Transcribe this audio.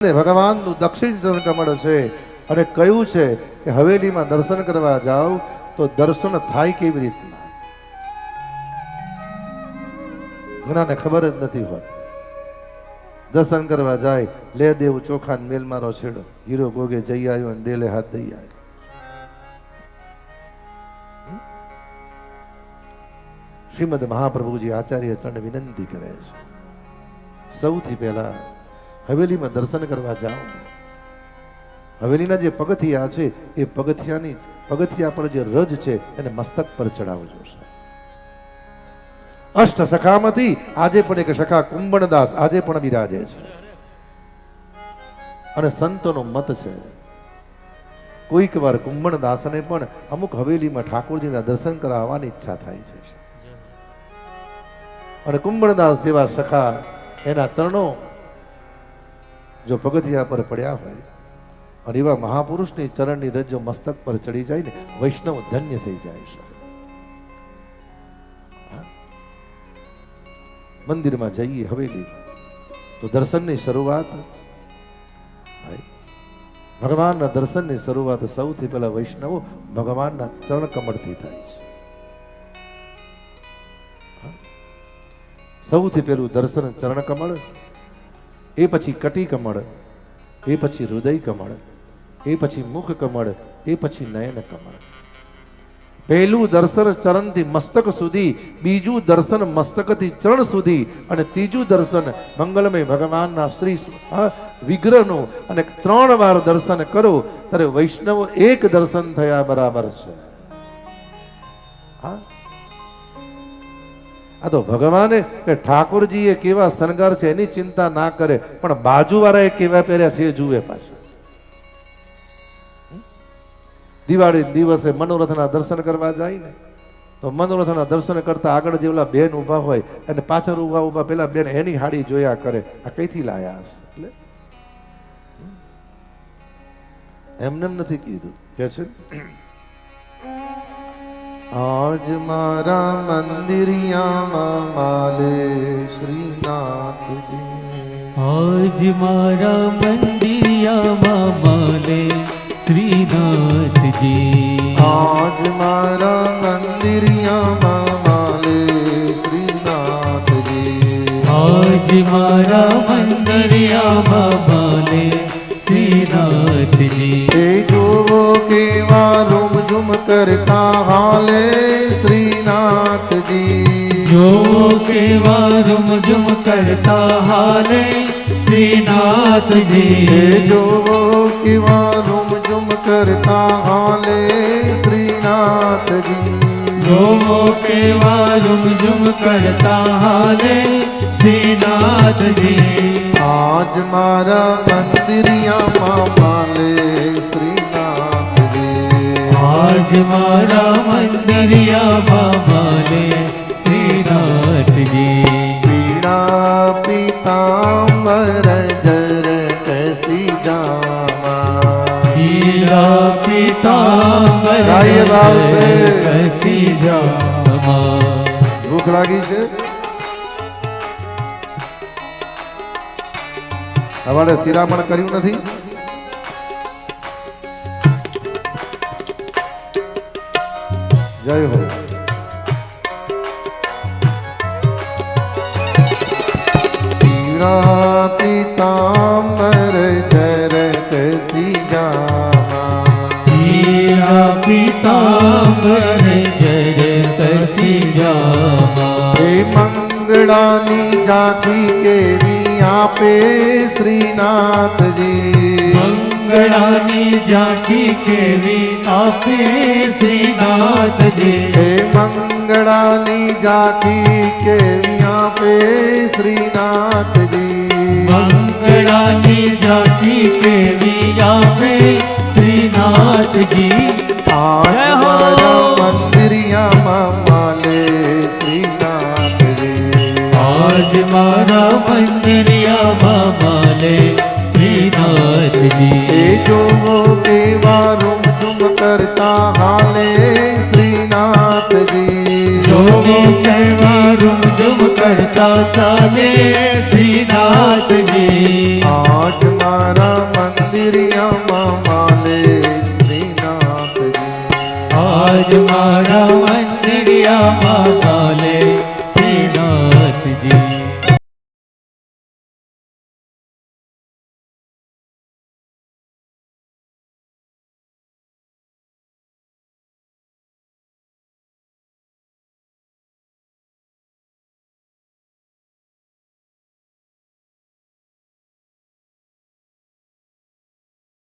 ભગવાનનું દક્ષિણ ચરણ કમળ છે અને કહ્યું છે કે હવેલીમાં દર્શન કરવા જાઓ તો દર્શન થાય કેવી રીતના? ઘણાને ખબર જ નથી હોતી. દર્શન કરવા જાય, લે દેવ ચોખા મેલ મારો છેડો. હીરો ગોગે જઈ આવ્યો અને ડેલે હાથ દઈ આવ્યો. શ્રીમદ મહાપ્રભુજી આચાર્ય ચંડ વિનંતી કરે છે. સૌથી પહેલા હવેલીમાં દર્શન કરવા જાઓ. હવેલીના જે પગથિયા છે, એ પગથિયાની, પગથિયા પર જે રજ છે, એને મસ્તક પર ચડાવજો અષ્ટ સખામાંથી આજે પણ એક સખા કુંભણદાસ આજે પણ બિરાજે છે. અને સંતોનો મત છે, કોઈક વાર કુંભણદાસને પણ અમુક હવેલીમાં ઠાકોરજીના દર્શન કરાવવાની ઈચ્છા થાય છે. અને કુંભણદાસ જેવા સખા એના ચરણો જો પગથિયા પર પડ્યા હોય અને એવા મહાપુરુષની ચરણની રજ મસ્તક પર ચડી જાય ને વૈષ્ણવ ધન્ય થઈ જાય છે. મંદિરમાં જઈએ હવેલી. તો દર્શનની શરૂઆત ભગવાનના દર્શનની શરૂઆત સૌથી પહેલા વૈષ્ણવો ભગવાનના ચરણ કમળથી થાય છે. સૌથી પહેલું દર્શન ચરણ કમળ એ પછી કટી કમળ, એ પછી હૃદય કમળ, એ પછી મુખ કમળ, એ પછી નયન કમળ. પહેલું દર્શન ચરણથી મસ્તક સુધી, બીજું દર્શન મસ્તકથી ચરણ સુધી, અને ત્રીજું દર્શન મંગલમય ભગવાનના શ્રી વિગ્રહનું. અને ત્રણ વાર દર્શન કરો, ત્યારે વૈષ્ણવ એક દર્શન થયા બરાબર છે. હા? આ તો ભગવાને કે ઠાકોરજીએ કેવા શણગાર છે એની ચિંતા ના કરે, પણ બાજુવાળાએ કેવા પહેર્યા છે એ જુએ પાછું. દિવાળી દિવસે મનોરથના દર્શન કરવા જાય ને, તો મનોરથના દર્શન કરતા આગળ જે ઓલા બેન ઊભા હોય, અને પાછળ ઊભા ઊભા પેલા બેન એની હાડી જોયા કરે, આ કઈથી લાયા હશે? એટલે? એમને એમ નથી કીધું. કે છે? આજ મારા મંદિરિયામાં માલે શ્રીનાથજી. આજ મારા મંદિરિયામાં માલે શ્રીનાથજી. આજ મારા મંદિરિયામાં માલે શ્રીનાથજી. આજ મારા મંદિરિયામાં કેવા ઝુમઝુમ કરતા હાલે શ્રીનાથજી જોવો કેવા ઝુમઝુમ ઝુમ કરતા હાલે શ્રીનાથજી જોવો કેવા ઝુમઝુમ કરતા હાલે શ્રીનાથજી આજ મારા મંદિરિયામાં માલે શ્રીનાથજી આજ મારા મંદિરિયામાં માલે પીતાંબર જર કસી જામા પિતાંબર. કસી જામા ભૂખ લાગી છે અમારે શિરામણ કર્યું નથી જય હો પીરા પીતાંબર જર કસી જામા હીરા પિતાંબર જર કસી જામા એ મંગળાની જાતિ કેવી આપે શ્રીનાથજી મંગળાની ઝાંખી કેવી આપે શ્રીનાથજી એ મંગળાની ઝાંખી કેવી આપે શ્રીનાથજી મંગળાની ઝાંખી કેવી આપે શ્રીનાથજી આજ જય હો. મારા મંદિરિયામાં માલે શ્રીનાથજી આજ મારા મંદિરિયામાં માલે શ્રીનાથજી એ જોવો કેવા રૂમ ઝુમ કરતા હાલે શ્રીનાથજી જો જોગી સેવા રૂમઝુમ કરતા ચાલે શ્રીનાથજી. આજ મારા મંદિરિયામાં માલે શ્રીનાથજી. આજ મારા મંદિરિયામાં